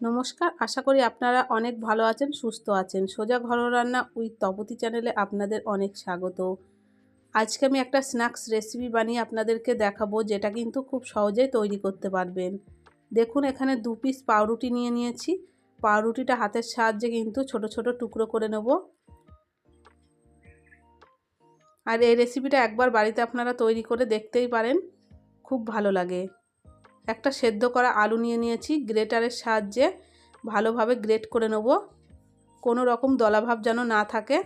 নমস্কার, আশা করি আপনারা অনেক ভালো আছেন, সুস্থ আছেন। সোজা ঘরোয়া রান্না উইথ তপতি চ্যানেলে আপনাদের অনেক স্বাগত। আজকে আমি একটা স্ন্যাক্স রেসিপি বানিয়ে আপনাদেরকে দেখাবো, যেটা কিন্তু খুব সহজেই তৈরি করতে পারবেন। দেখুন, এখানে দু পিস পাউরুটি নিয়ে নিয়েছি। পাউরুটিটা হাতের সাহায্যে কিন্তু ছোট ছোট টুকরো করে নেব। আর এই রেসিপিটা একবার বাড়িতে আপনারা তৈরি করে দেখতেই পারেন। খুব ভালো লাগে। একটা সেদ্ধ করা আলু নিয়ে নিয়েছি। গ্রেটারের সাহায্যে ভালোভাবে গ্রেট করে নেব। কোনো রকম দলাভাব যেন না থাকে।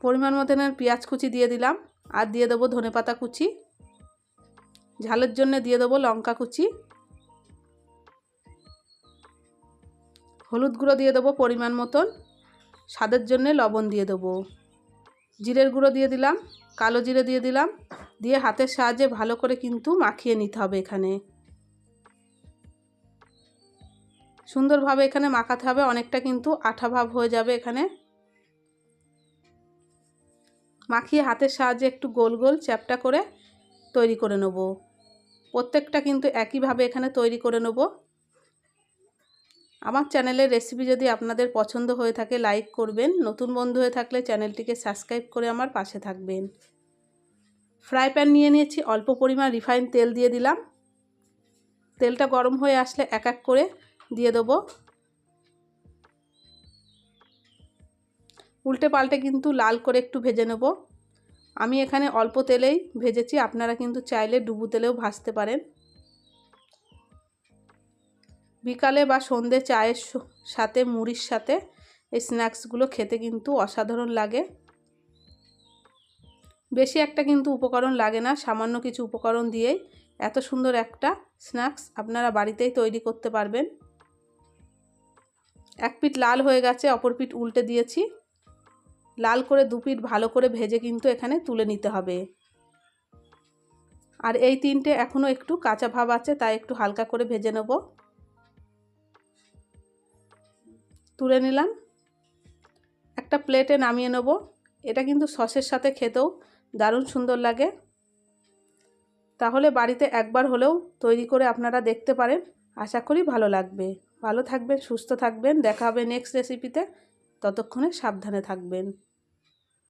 পরিমাণ মতো পেঁয়াজ কুচি দিয়ে দিলাম। আর দিয়ে দেবো ধনে পাতা কুচি। ঝালের জন্য দিয়ে দেবো লঙ্কা কুচি। হলুদ গুঁড়ো দিয়ে দেবো পরিমাণ মতন। স্বাদের জন্য লবণ দিয়ে দেবো। জিরের গুঁড়ো দিয়ে দিলাম, কালো জিরে দিয়ে দিলাম, দিয়ে হাতের সাহায্যে ভালো করে কিন্তু মাখিয়ে নিতে হবে এখানে। সুন্দরভাবে এখানে মাখাতে হবে, অনেকটা কিন্তু আঠা ভাব হয়ে যাবে এখানে। মাখিয়ে হাতের সাহায্যে একটু গোল গোল চ্যাপটা করে তৈরি করে নেব। প্রত্যেকটা কিন্তু একইভাবে এখানে তৈরি করে নেব। আমার চ্যানেলের রেসিপি যদি আপনাদের পছন্দ হয়ে থাকে লাইক করবেন। নতুন বন্ধু হয়ে থাকলে চ্যানেলটিকে সাবস্ক্রাইব করে আমার পাশে থাকবেন। ফ্রাই প্যান নিয়ে নিয়েছি, অল্প পরিমাণ রিফাইন তেল দিয়ে দিলাম। তেলটা গরম হয়ে আসলে এক এক করে দিয়ে দেবো। উল্টে পাল্টে কিন্তু লাল করে একটু ভেজে নেব। আমি এখানে অল্প তেলেই ভেজেছি, আপনারা কিন্তু চাইলে ডুবু তেলেও ভাজতে পারেন। বিকালে বা সন্ধে চায়ের সাথে, মুড়ির সাথে এই স্ন্যাক্সগুলো খেতে কিন্তু অসাধারণ লাগে। বেশি একটা কিন্তু উপকরণ লাগে না, সামান্য কিছু উপকরণ দিয়েই। এত সুন্দর একটা স্ন্যাক্স আপনারা বাড়িতেই তৈরি করতে পারবেন। এক পিঠ লাল হয়ে গেছে, অপর পিঠ উল্টে দিয়েছি। লাল করে দু পিঠ ভালো করে ভেজে কিন্তু এখানে তুলে নিতে হবে। আর এই তিনটে এখনও একটু কাঁচা ভাব আছে, তাই একটু হালকা করে ভেজে নেব। তুলে নিলাম। একটা প্লেটে নামিয়ে নেব। এটা কিন্তু সসের সাথে খেতেও দারুণ সুন্দর লাগে। তাহলে বাড়িতে একবার হলেও তৈরি করে আপনারা দেখতে পারেন। আশা করি ভালো লাগবে। ভালো থাকবেন, সুস্থ থাকবেন। দেখা হবে নেক্সট রেসিপিতে ততক্ষণে সাবধানে থাকবেন।